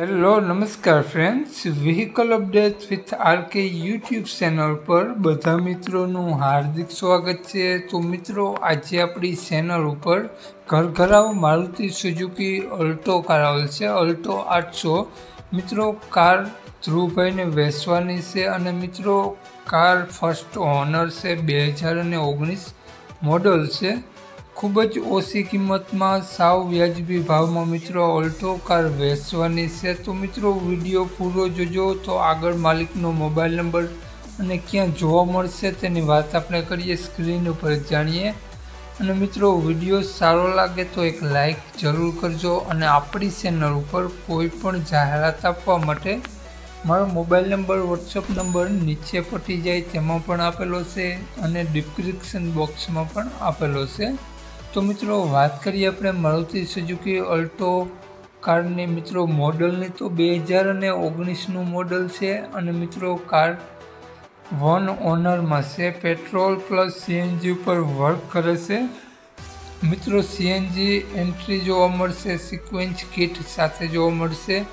Hello, નમસ્કાર friends vehicle update with RK YouTube channel પર બધા મિત્રોનું હાર્દિક સ્વાગત છે. તો મિત્રો, આજે આપણી ચેનલ ઉપર ઘર ઘરાવ મારુતિ સુઝુકી અલ્ટો કાર આવેલ છે. અલ્ટો આઠસો. મિત્રો કાર ધ્રુવભાઈને વેચવાની છે અને મિત્રો કાર ફર્સ્ટ ઓનર છે, બે હજાર અને ઓગણીસ મોડલ છે. ખૂબ જ ઓછી કિંમતમાં સાવ વ્યાજબી ભાવમાં મિત્રો ઓલ્ટો કાર વેચવાની છે. તો મિત્રો વીડિયો પૂરો જોજો. તો આગળ માલિકનો મોબાઈલ નંબર અને ક્યાં જોવા મળશે તેની વાત આપણે કરીએ સ્ક્રીન ઉપર જાણીએ. અને મિત્રો વીડિયો સારો લાગે તો એક લાઈક જરૂર કરજો અને આપણી ચેનલ ઉપર કોઈ પણ જાહેરાત આપવા માટે મારો મોબાઈલ નંબર, વોટ્સઅપ નંબર નીચે પટી જાય તેમાં પણ આપેલો છે અને ડિસ્ક્રિપ્શન બોક્સમાં પણ આપેલો છે. તો મિત્રો, વાત કરીએ આપણે મારુતિ સુઝુકી અલ્ટો કારની. મિત્રો, મોડલની તો બે હજાર અને ઓગણીસનું મોડલ છે અને મિત્રો, કાર વન ઓનરમાં છે. પેટ્રોલ પ્લસ સીએનજી ઉપર વર્ક કરે છે. મિત્રો, સીએનજી એન્ટ્રી જોવા મળશે, સિક્વન્સ કિટ સાથે જોવા મળશે.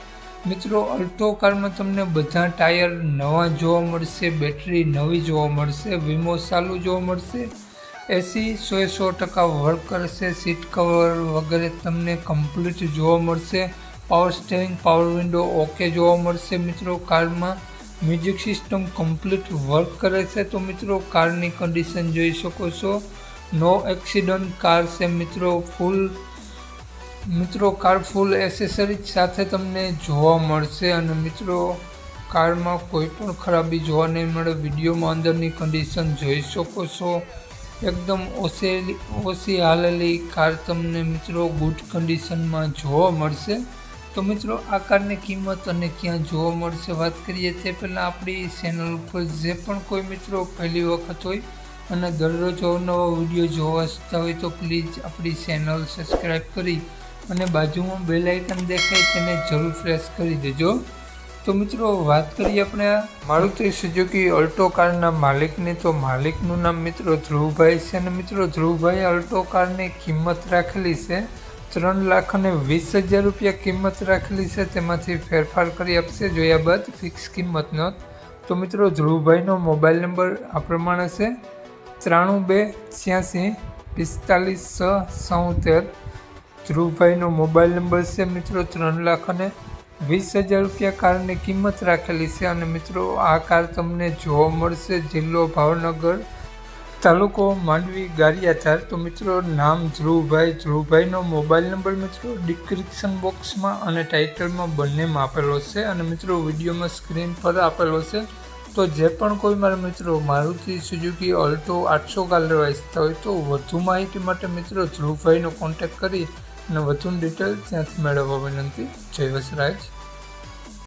મિત્રો અલ્ટો કારમાં તમને બધા ટાયર નવા જોવા મળશે, બેટરી નવી જોવા મળશે, વીમો ચાલુ જોવા મળશે. એસી સો સો ટકા વર્ક કરશે સીટ કવર વગેરે તમને કમ્પ્લીટ જોવા મળશે. Power steering power window okay જોવા મળશે મિત્રો કારમાં. મ્યુઝિક સિસ્ટમ કમ્પ્લીટ વર્ક કરે છે તો મિત્રો કારની કન્ડિશન જોઈ શકો છો. નો એક્સિડન્ટ કાર છે મિત્રો ફૂલ મિત્રો કાર ફૂલ એસેસરીજ સાથે તમને જોવા મળશે અને મિત્રો કારમાં કોઈ પણ ખરાબી જોવા નહીં મળે. વિડીયોમાં અંદરની કન્ડિશન જોઈ શકો છો. એકદમ ઓછેલી ઓછી હાલેલી કાર તમને મિત્રો ગુડ કન્ડિશનમાં જોવા મળશે. તો મિત્રો આ કારની કિંમત અને ક્યાં જોવા મળશે વાત કરીએ તે પહેલાં આપણી ચેનલ ઉપર જે પણ કોઈ મિત્રો પહેલી વખત હોય અને દરરોજ અવનવો વીડિયો જોવા ઇચ્છતા હોય તો પ્લીઝ આપણી ચેનલ સબસ્ક્રાઈબ કરી અને બાજુમાં બેલ આઇકન દેખાય તેને જરૂર પ્રેસ કરી દેજો. તો મિત્રો, વાત કરીએ આપણે મારુતિ સુઝુકી અલ્ટો કારના માલિકની. તો માલિકનું નામ મિત્રો ધ્રુવભાઈ છે અને મિત્રો, ધ્રુવભાઈ અલ્ટો કારની કિંમત રાખેલી છે ત્રણ લાખ અને વીસ હજાર રૂપિયા કિંમત રાખેલી છે. તેમાંથી ફેરફાર કરી આપશે જોયા બાદ ફિક્સ કિંમતનો. તો મિત્રો, ધ્રુવભાઈનો મોબાઈલ નંબર આ પ્રમાણે છે ત્રાણું બે છ્યાસી પિસ્તાલીસ છ સોતેર ધ્રુવભાઈનો મોબાઈલ નંબર છે મિત્રો ત્રણ લાખ અને વીસ હજાર રૂપિયા કારની કિંમત રાખેલી છે અને મિત્રો, આ કાર તમને જોવા મળશે જિલ્લો ભાવનગર તાલુકો માંડવી ગારિયાધાર. તો મિત્રો, નામ ધ્રુવભાઈ. ધ્રુવભાઈનો મોબાઈલ નંબર મિત્રો ડિસ્ક્રિપ્શન બોક્સમાં અને ટાઇટલમાં બંનેમાં આપેલો છે. અને મિત્રો, વિડીયોમાં સ્ક્રીન પર આપેલો છે. તો જે પણ કોઈ મારા મિત્રો, મારુતિ સુઝુકી, ઓલ્ટો, આઠસો કાર લેવા હોય તો વધુ માહિતી માટે મિત્રો ધ્રુવભાઈનો કોન્ટેક્ટ કરી અને વધુ ડિટેલ ત્યાંથી મેળવવા વિનંતી. જય વસરાજ.